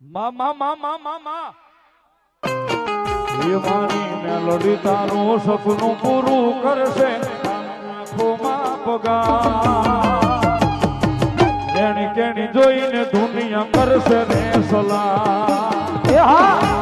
મા મા મા મા મા મા. એ માની મેલોડી તારું સપનું પૂરું કરશે. આંખોમાં પગાર. એણી કેણી જોઈને દુનિયા કરશે રે સલાહ. હા.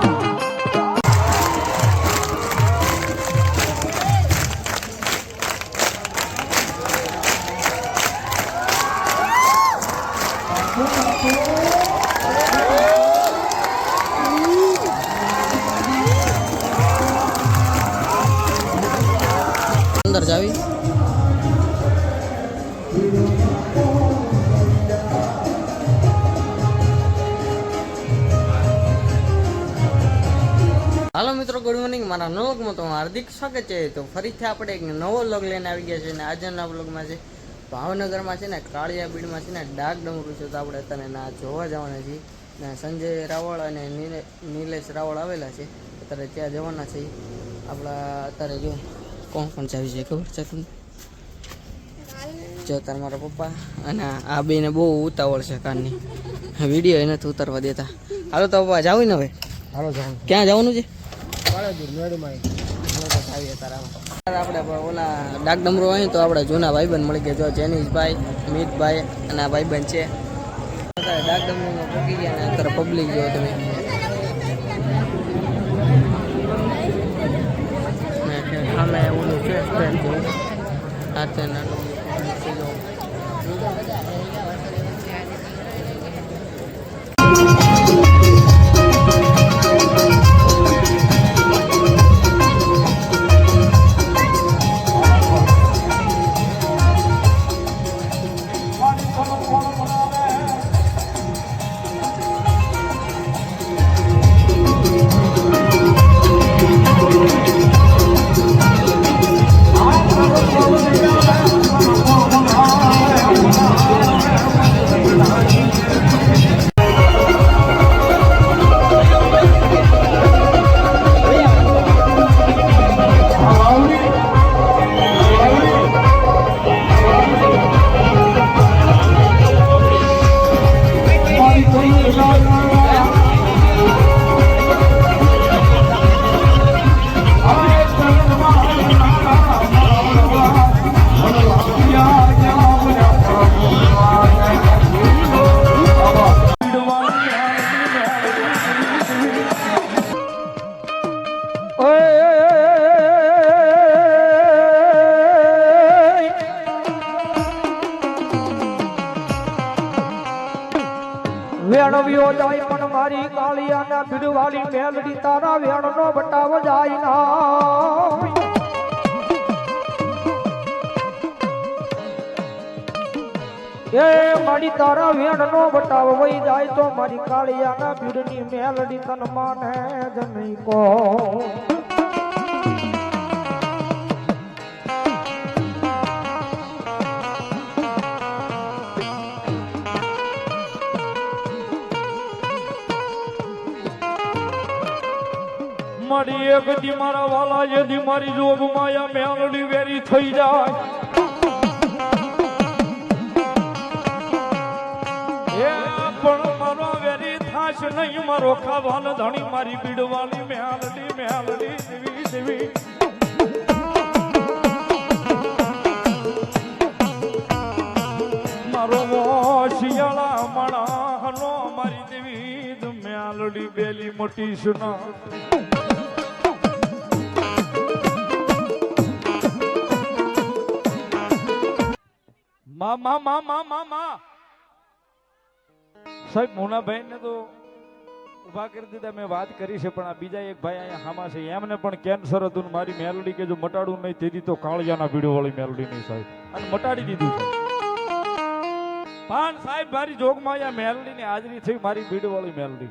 જાવી હાલો મિત્રો ગુડ મોર્નિંગ મારા નવલોગમાં વ્લોગમાં તો હાર્દિક સ્વાગત છે. તો ફરીથી આપણે એક નવો લોગ લઈને આવી ગયા છે અને આજના વ્લોગમાં છે. ભાવનગરમાં છે ને, કાળિયા બીડમાં છે ને, ડાક ડમરું છે. તો આપણે અત્યારે ના જોવા જવાના છીએ. ને સંજય રાવળ અને નીલે- નિલેશ રાવળ આવેલા છે. અત્યારે ત્યાં જવાના છે આપણા, અત્યારે જો કોણ કોણ ચાવી છે ખબર છે તમને? જો તાર મારા પપ્પા અને આ બેને બહુ ઉતાવળ છે કારની વીડિયો એને તો ઉતારવા દેતા. હાલો તો પપ્પા જાવ ને હવે? હાલો જાઉં ક્યાં જવાનું છે? આપણે ઓલા ડાક ડમરો હોય તો આપણે જૂના ભાઈબંધ મળી ગયા. જો જેનીશભાઈ મિતભાઈ અને આ ભાઈબંધ છે. ડાક ડમરોમાં પહોંચી ગયા ને અત્યારે પબ્લિક જો તમે. આ તે એ તારા વેણ નો બટાવ વહી જાય તો મારી કાળિયાના ભીડની મેલડી તન માને જ નહીં કહો મારી એક દી મારા વાલા જેથી મારી જોગ માયા મેલડી વેરી થઈ જાય. નહીં મારો ખાવાન ધણી, મારી બીડવાળી મેલડી મેલડી દેવી દેવી મારો શિયાળા મણાનો, મારી દેવી મેલડી બેલી મોટી સુના. મા મા મા મા મા સાહેબ મોનાભાઈ ને તો ઊભા કરી દીધા, મેં વાત કરી છે, પણ આ બીજા એક ભાઈ અહીંયા હામા છે. એમને પણ કેન્સર હતું મારી મેલડી કે જો મટાડું નહીં તેથી તો કાળિયાના ભીડો વાળી મેલડી નહીં સાહેબ. અને મટાડી દીધું છે. પણ સાહેબ, મારી જોગમાં અહીંયા મેલડી ની હાજરી થઈ, મારી ભીડો વાળી મેલડી.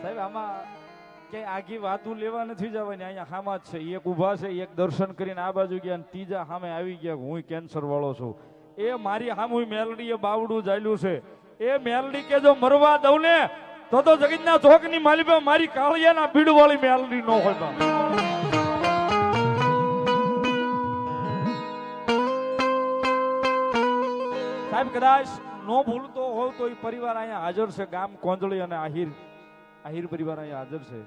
સાહેબ, આમાં ક્યાંય આગી વાતું લેવા નથી જવાની, અહીંયા હામાં જ છે. એક ઊભા છે, એક દર્શન કરીને આ બાજુ ગયા અને ત્રીજા સામે આવી ગયા હું કેન્સર વાળો છું. એ મારી મેલડી એ બાવડું ચાલ્યું છે. એ મેલડી કે જો મરવા દઉં ને, તો તો જગતના ચોકની માલિકા મારી કાળિયાના ભીડ વાળી મેલડી ન હોય. સાહેબ, કદાચ નો ભૂલતો હોવ તો એ પરિવાર અહીંયા હાજર છે ગામ કોંજળી અને આહિર. આહિર પરિવાર અહીંયા હાજર છે.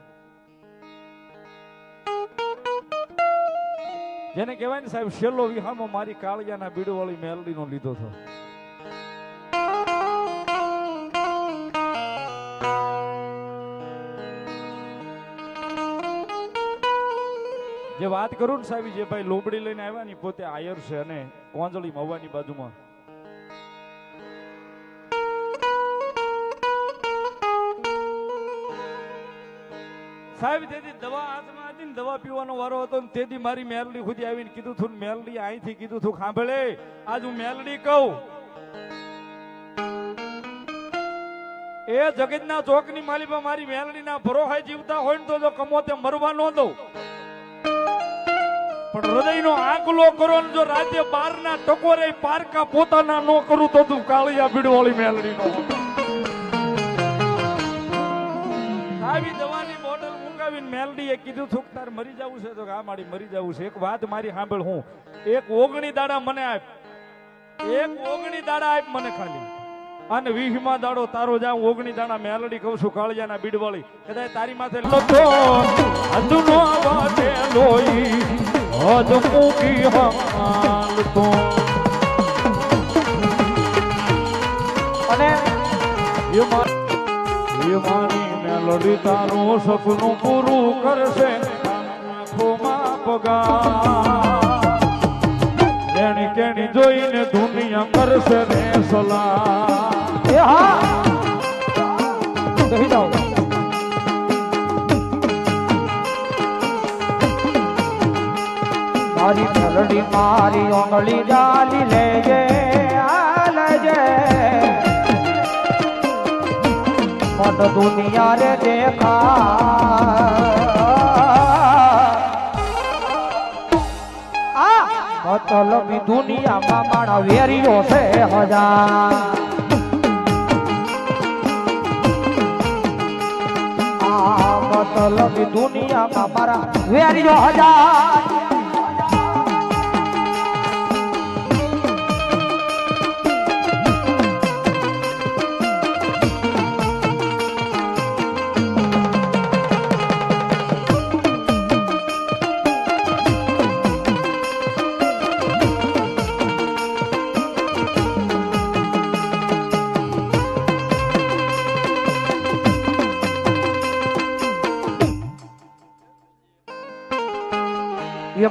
જેને કહેવાય ને સાહેબ, છેલ્લો વિહામો મારી કાળિયાના બીડવાળી મેલડીનો લીધો હતો. જે વાત કરું ને સાહેબ જે ભાઈ લોબડી લઈને આવ્યા ને પોતે આયર છે અને કોંજળી મવાની બાજુમાં. સાહેબ તેથી દવા હાથમાં હતી ને દવા પીવાનો વારો હતો ને તેથી મારી મેલડી સુધી આવીને કીધું તું મેલડી અહીંથી કીધું તું સાંભળે આજ હું મેલડી કહું. એ જગતના ચોકની માલિપા મારી મેલડીના ભરોહાય જીવતા હોય ને તો જો કમોતે મરવા ન દઉં. પણ હૃદયનો આંકલો કરો ને જો રાજ્ય બારના ટકોરે પારકા પોતાના ન કરું તો તું કાળિયા ભીડવાળી મેલડીનો આવી મુકાવીને મેલડીએ કીધું, થુક તાર મરી જવું છે. તો આ મારી મરી જવું છે. એક વાત મારી સાંભળ હું. એક ઓગણી દાડા મને આપ. એક ઓગણી દાડા આપ મને ખાલી. અને વીહમા દાડો તારો જાઉં ઓગણી દાડા મેલડી કહું છું, કાળિયાના બીડવાળી. કદાચ તારી માથે લોઈ મૂકી અને મેલડી સપનું પૂરું કરશે. આંખોમાં પગાર એણી કેણી જોઈને દુનિયા કરશે રે સલાહ. જાઓ મારી મેલડી મારી ઓંગળી જાલી લેજે, આ લેજે. મત દુનિયા રે દેખા મતલબી દુનિયામાં માણા વેરીઓ છે હજાર. મતલબી દુનિયામાં મારા વેરીઓ હજાર.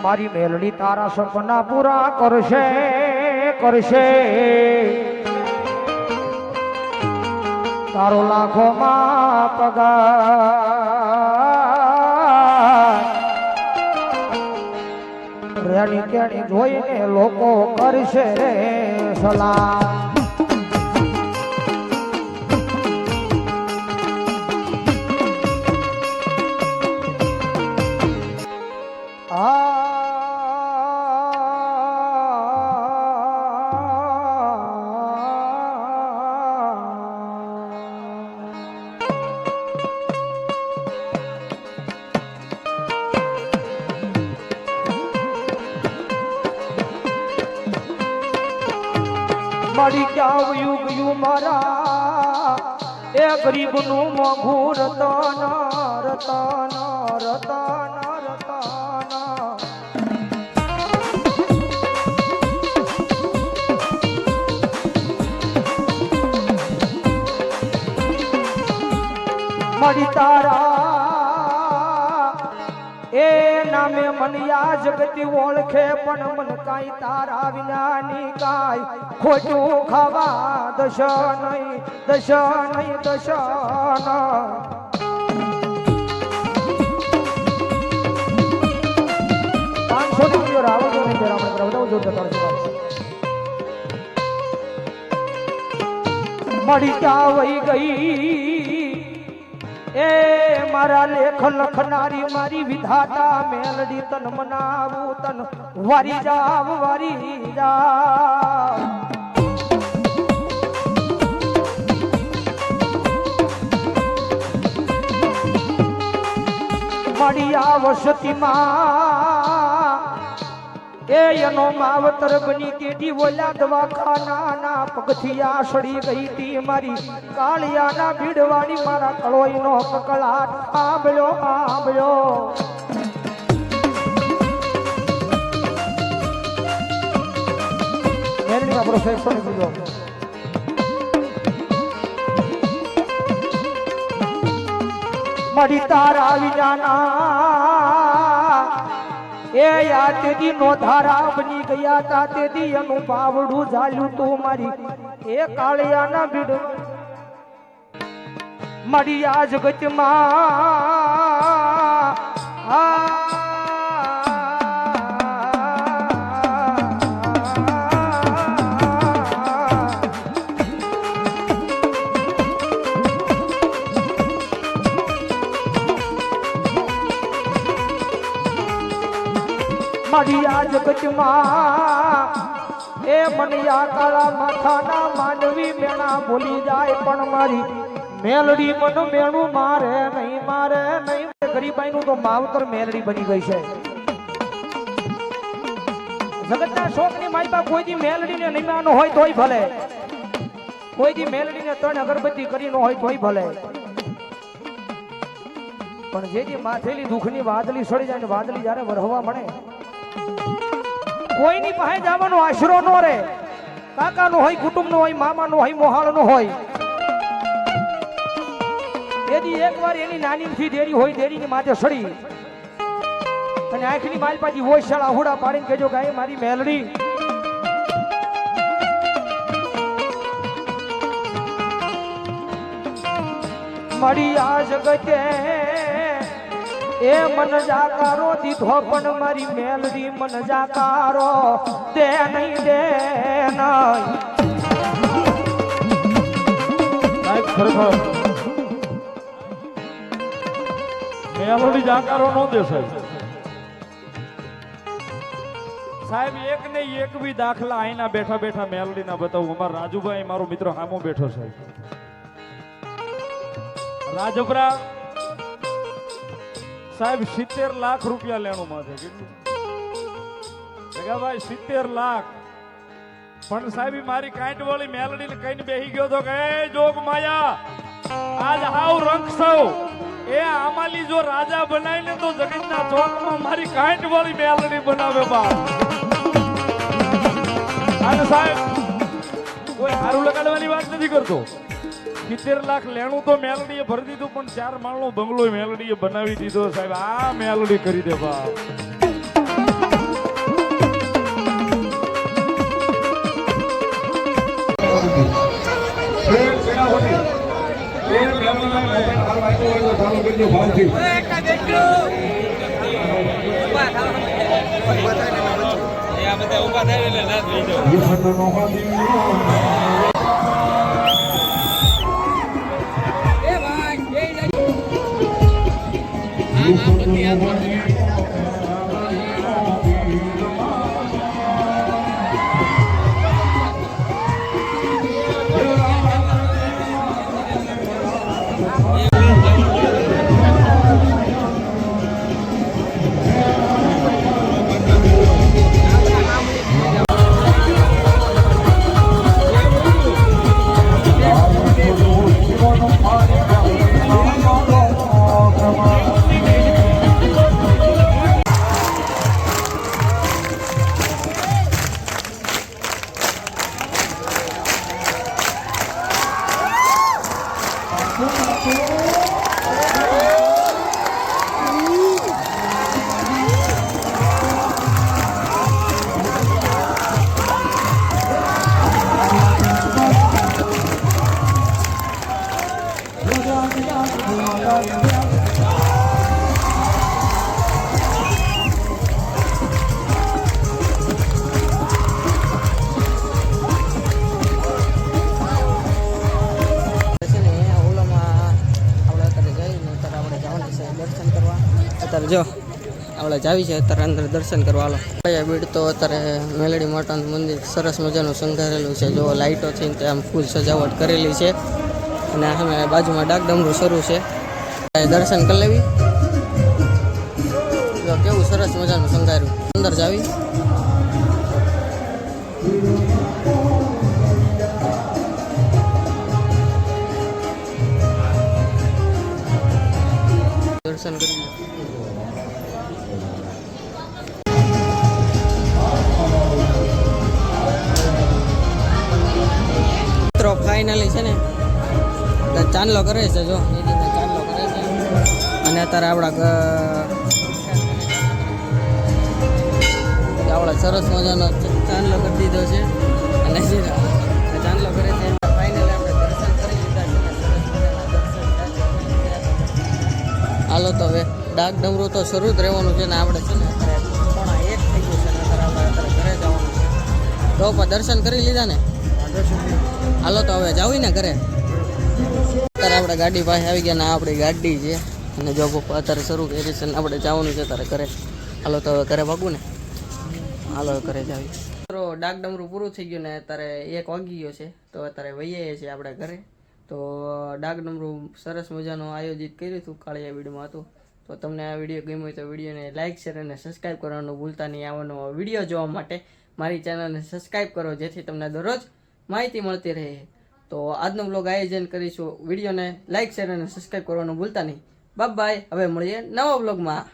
મારી મેલડી તારા સપના પૂરા કરશે કરશે. તારો લાખોમાં પગાર. રેડી કેણી જોઈને લોકો કરશે સલાહ. મળી જાવ યુગ યુ મારા. એ ગરીબનું મોઘું રતન રતન રતન રતન. મળી તારા નામે મન યા જગતી ઓળખે, પણ મન કાઈ તારા વિનાની કાઈ ખોટું ખાવા દશ નહીં દશ નહીં, દશ પાંચસો રૂપિયો રાવણ જો નહીં રાવણ કરાવતા હું જોરદાર તાળી ચડાવું. ગઈ એ મારા લેખ લખનારી, મારી વિધાતા, મેલડી તન મનાવું, તન વારી જાવ વારી જાવ. મળી આવશતીમાં એ એનો માવતર બની તેથી બોલ્યા દવાખાના પગથી સડી ગઈ તી મારી. કાળિયાના ભીડવાની મારા કળોઈનો કકળાટ આંબળ્યો આંબળ્યો બીજો મળી તારા વિજાના એ યા તેદી નો ધારા બની ગયા તા તેથી એનું પાવડું ઝાલ્યું તું મારી. એ કાળિયાના બીડ મારી આ જગતમાં. આ એ કાળા માથાના માંડવી મેણા ભૂલી જાય, પણ મારી મેલડી મન મેણું મારે નહીં મારે નહીં. ગરીબાઈ નું તો માવતર મેલડી બની ગઈ છે. જગતના શોખની માયબા કોઈ દી મેલડીને નિમાનો હોય તોય ભલે. કોઈ દી મેલડીને ત્રણ અગરબત્તી કરી નો હોય તોય ભલે. પણ જે દી માથેલી દુઃખની વાદળી સડી જાય ને વાદળી જ્યારે વરહવા મળે, કોઈની પાસે જવાનો આશરો નો રે કાકાનો હોય, કુટુંબનો હોય, મામાનો હોય, મોહાળનો હોય. એની એકવાર એની નાની દેરી હોય, દેરીની માથે સડી. અને આંખની માલ પાછી હોય, શાળા હુડા પાડીને કહેજો ગાય મારી મેલડી. મળી આ જગતે એ મન જાકારો, દીધો પણ મારી મેલડી મન જાકારો, દે નહીં દે નહીં. સાહેબ જાકારો નો દે, સાહેબ. સાહેબ, એક ને એક બી દાખલા અહીંના બેઠા બેઠા મેલડી ના બતાવું. અમારા રાજુભાઈ, મારો મિત્ર હામો બેઠો, સાહેબ. રાજપરા સાહેબ, સિત્તેર લાખ રૂપિયા લેણું માથે, કેટલું? ભાઈ, સિત્તેર લાખ. પણ સાહેબ મારી કાંઈટ વાળી મેલડી કઈને બેહી ગયો તો કે જોગ માયા, આજ હાવ રંગ એ આમાલી જો રાજા બનાવીને તો જગતના ચોકમાં મારી કાંટ વાળી મેલડી બનાવે બા સાહેબ, કોઈ હારું લગાડવાની વાત નથી કરતો. સિત્તેર લાખ લેણું તો મેલડીએ ભરી દીધું, પણ ચાર માળનો બંગલો મેલડીએ બનાવી દીધો. સાહેબ, આ મેલડી કરી દે બા ઊભા થાય એટલે ના થઈ હાલ અત્યારે જઈને અત્યારે જો આપણે જાવી છે, અત્યારે અંદર દર્શન કરવા હાલો. અહીંયા બીડ તો અત્યારે મેલડી માતાનું મંદિર સરસ મજાનું શણગારેલું છે. જો લાઇટોથી છે આમ ફૂલ સજાવટ કરેલી છે. અને સામે બાજુમાં ડાક ડમરું શરૂ છે. દર્શન કરી લેવી. કેવું સરસ મજાનું સંગાર્યું અંદર જાવી. દર્શન કરી મિત્રો ફાઇનલી છે ને. ચાંદલો કરે છે, જો. અને અત્યારે આપણા આપણા સરસ મજાનો ચાંદલો કરી દીધો છે. અને ચાંદલો કરે છે. હાલો તો હવે ડાક ડમરું તો શરૂ જ રહેવાનું છે ને આપણે છે ને પોણા એક થઈ ગયું છે ને અત્યારે આપણે ઘરે જવાનું છે. તો પણ દર્શન કરી લીધા ને? હાલો તો હવે જાવી ને ઘરે. અત્યારે આપણે ગાડી પાસે આવી ગયા ને આપણી ગાડી છે. અને જો પપ્પા અત્યારે શરૂ કરી છે આપણે જવાનું છે અત્યારે ઘરે. હાલો તો ઘરે ભાગું ને? હાલો ઘરે જાવી મિત્રો ડાક ડમરું પૂરું થઈ ગયું ને અત્યારે એક વાગી ગયો છે, તો અત્યારે વહીએ છીએ આપણે ઘરે. તો ડાક ડમરું સરસ મજાનું આયોજિત કર્યું હતું કાળિયા બીડમાં હતું. તો તમને આ વીડિયો ગમ્યો હોય તો વિડીયોને લાઇક શેર અને સબસ્ક્રાઈબ કરવાનું ભૂલતા નહીં. આવવાનો વીડિયો જોવા માટે મારી ચેનલને સબસ્ક્રાઈબ કરો, જેથી તમને દરરોજ માહિતી મળતી રહે. તો આજનો બ્લોગ આયોજન કરીશું. વિડીયોને લાઇક શેર અને સબસ્ક્રાઈબ કરવાનું ભૂલતા નહીં. બાય હવે મળીએ નવા બ્લોગમાં